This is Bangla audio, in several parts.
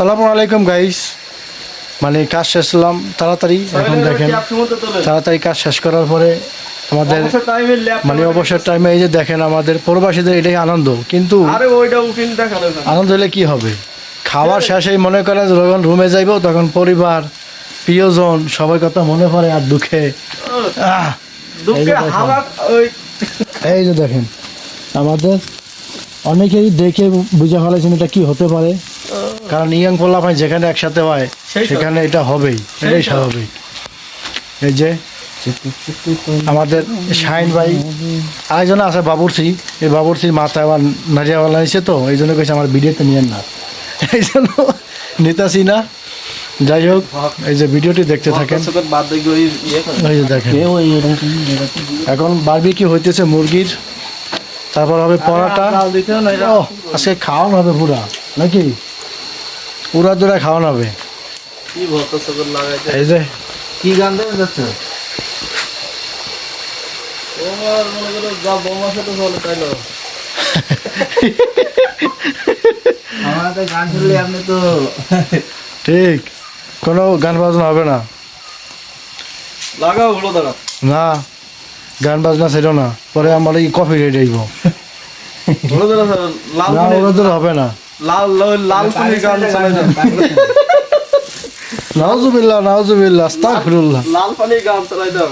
আসসালামু আলাইকুম গাইস মানে কাজ শেষ হলাম তাড়াতাড়ি। এখন দেখেন তাড়াতাড়ি কাজ শেষ করার পরে আমাদের মানে অবসর টাইমে এই যে দেখেন আমাদের প্রবাসীদের এটাই আনন্দ। কিন্তু আনন্দ হলে কি হবে? খাওয়ার শেষেই মনে করেন যখন রুমে যাইব তখন পরিবার প্রিয়জন সবাই কথা মনে পড়ে আর দুঃখে। এই যে দেখেন আমাদের অনেকেই দেখে বুঝে ফেলেছেন এটা কি হতে পারে। কারণ ইয়াং পোলাপাই যেখানে একসাথে হয় সেখানে এটা হবেই এটাই। স্বাভাবিক। এই যে আমাদের শাহিন ভাই আরেকজন আছে বাবুরসি এই বাবুরসির মাথায় আবার নারিয়াওয়ালা হয়েছে তো এই জন্য কেছে আমার ভিডিওতে নিয়েন না। এই জন্য নিতাছি না। যাই হোক এই যে ভিডিওটি দেখতে থাকেন। ইয়ে। দেখেন। এখন বারবি কি হইতেছে মুরগির তারপর হবে পরাটা। আজকে খাওয়ানো হবে পুরা নাকি? পুরা দুরা খাওয়ানো হবে। কি ভক্ত চোখের লাগাইছে? এই যে। কি গান দেবে যাচ্ছে? তোমার মনে করো যা বোমা সাথে চলে তাই না গান শুনলে আপনি তো ঠিক কোনো গান বাজনা হবে না। লাগাও দাঁড়া না গান বাজনা ছিল না পরে আমার এই কফি রেডি আইব হবে না। লাল লাল- লাল পানি গান চালাই দাও নাউজুবিল্লাহ নাউজুবিল্লাহ আস্তাগফিরুল্লাহ। লাল পানি গান চালাই দাও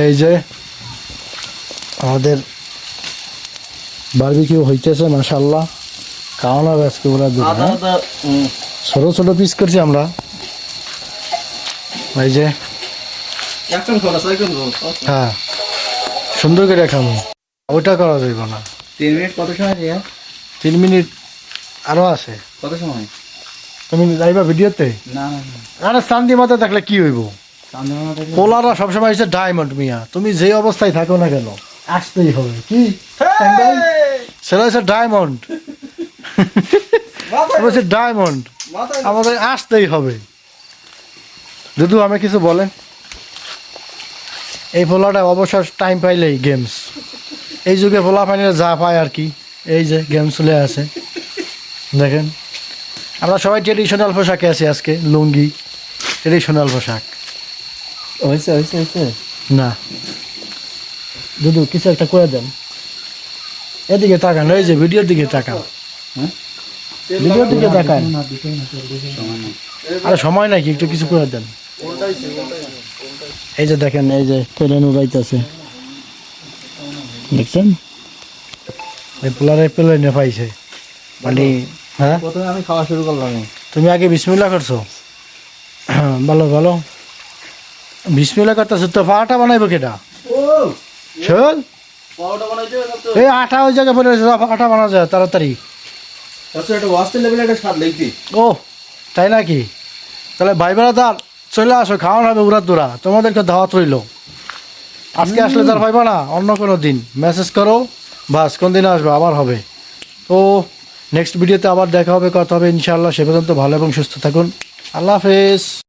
এই যে আমাদের বারবিকিউ হইতেছে মাশাআল্লাহ। খাওয়ানো আজকে হ্যাঁ? ছোট ছোট পিস করছি আমরা। এই যে হ্যাঁ। সুন্দর করে খামো ওইটা করা যাইব না। তিন মিনিট কত সময় তিন মিনিট আরও আছে। কত সময়? তুমি যাইবা ভিডিওতে? না আরে শান্তি মাথা থাকলে কি হইব? পোলারা সবসময় হচ্ছে ডায়মন্ড মিয়া। তুমি যে অবস্থায় থাকো না কেন? আসতেই হবে। কি? সেটা হচ্ছে ডায়মন্ড হচ্ছে ডায়মন্ড আমাদের আসতেই হবে। যদু আমি কিছু বলেন? এই পোলাটা অবসর টাইম পাইলেই গেমস এই যুগে পোলা পানিরা যা পায় আর কি। এই যে গেম চলে আছে দেখেন। আমরা সবাই ট্রেডিশনাল পোশাকে আছি আজকে লুঙ্গি ট্রেডিশনাল পোশাক। হয়েছে হয়েছে হয়েছে? না। দুদু কিছু একটা করে দেন। এদিকে তাকান এই যে ভিডিওর দিকে তাকান। হ্যাঁ? ভিডিওর দিকে তাকান। আরে সময় নাকি একটু কিছু করে দেন। এই যে দেখেন এই যে প্লেন উড়াইতেছে। দেখছেন? এই পোলারে প্লেনে পাইছে। মানে হ্যাঁ? প্রথমে আমি খাওয়া শুরু করলাম। তুমি আগে বিসমিল্লা করছ? ভালো ভালো। বিসমিল্লা করতেছো তো পাটা বানাইবো কেটা ও চল এই আটা ওই জায়গায় পড়ে আটা বানা যায় তাড়াতাড়ি। আচ্ছা ও তাই নাকি? তাহলে ভাই বেড়াদার চলে আসো খাওয়ানো হবে উড়া দুরা। তোমাদেরকে দাওয়াত রইল। আজকে আসলে তার পাইবা না অন্য কোনো দিন। মেসেজ করো বাস কোন দিন আসবে আবার হবে। তো নেক্সট ভিডিওতে আবার দেখা হবে, কথা হবে ইনশাআল্লাহ। সে পর্যন্ত ভালো এবং সুস্থ থাকুন। আল্লাহ হাফেজ।